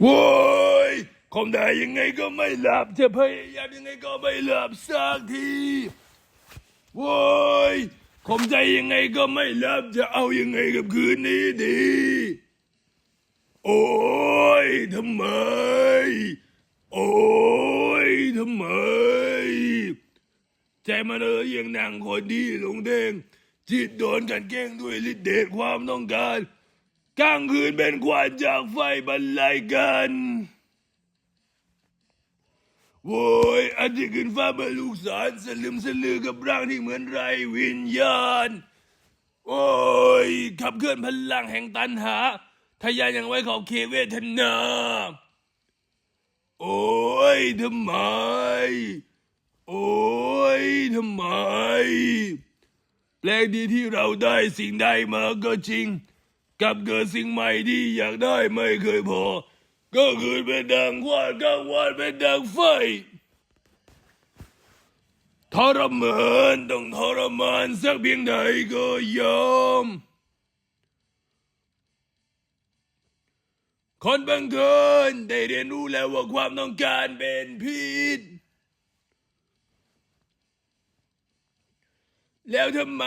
โว้ยคมได้ยังไงก็ไม่หลับ จะพยายามยังไงก็ไม่หลับสักทีโว้ยคมใจยังไงก็ไม่หลับ จะเอายังไงกับคืนนี้ดี โอ้ยทำไม โอ้ยทำไม ใจมันเออยังนางคนดีหลงเด้งจิตโดนกันแกล้งด้วยฤทธิ์เดชความต้องการ กลางคืนเป็นควันจากไฟบรรลัยกันโว้ยอาจจะขึ้นฟ้าเมื่อลูกสารสลึมสลือกับร่างที่เหมือนไรวิญญาณ โอ้ยขับเคลื่อนพลังแห่งตันหาทยานยังไว้ขอบเขตเวทนา โอ้ยทำไม โอ้ยทำไม แปลกดีที่เราได้สิ่งใดมาก็จริง กับเกิดสิ่งใหม่ที่อยากได้ไม่เคยพอ ก็คือเป็นดังควานกลางวันเป็นดังไฟทรมานต้องทรมานสักเพียงใดก็ยอม คนบางคนได้เรียนรู้แล้วว่าความต้องการเป็นพิษ แล้วทำไม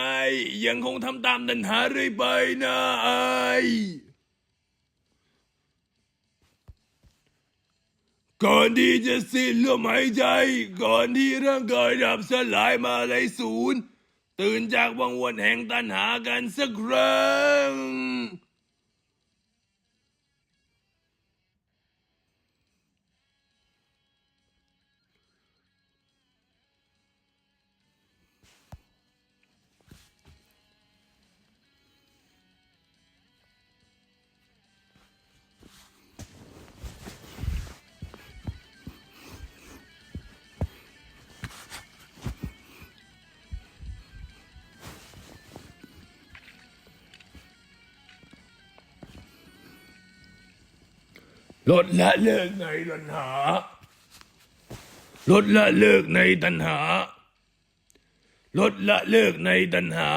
ยังคงทำตามตัณหาเรื่อยไปนะไอายก่อนที่จะสิ้นลมหายใจ ก่อนที่ร่างกายดับสลายมาเลยศูนย์ ตื่นจากวังวนแห่งตัณหากันสักครั้ง ลดละเลิกในตัณหา ลดละเลิกในตัณหา ลดละเลิกในตัณหา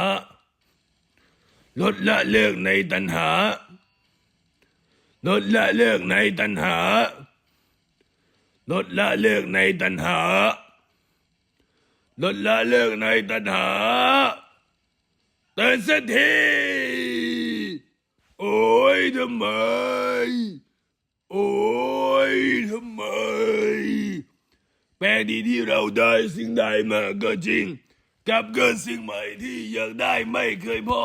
ลดละเลิกในตัณหา ลดละเลิกในตัณหา ลดละเลิกในตัณหา ลดละเลิกในตัณหาเตือนสักทีโอ้ยทำไม โอ้ยทำไม แปลดีที่เราได้สิ่งใดมาก็จริงกลับเกิดสิ่งใหม่ที่อยากได้ไม่เคยพอ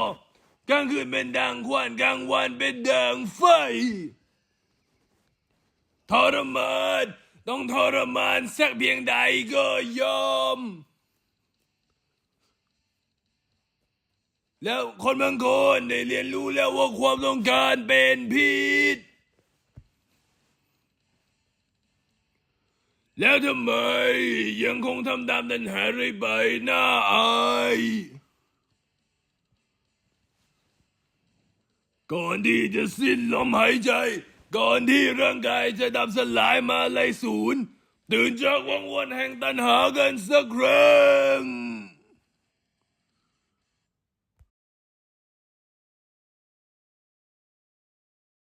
กลางคืนเป็นดังควานกลางวันเป็นดังไฟทรมานต้องทรมานสักเพียงใดก็ยอม แล้วคนบางคนได้เรียนรู้แล้วว่าความต้องการเป็นพิษ แล้วทำไมยังคงทำตามตัณหาเรื่อยไปน่าอายก่อนที่จะสิ้นลมหายใจ ก่อนที่ร่างกายจะดับสลายมาไลยศูนย์ตื่นจากวังวนแห่งตัณหากันสักครั้ง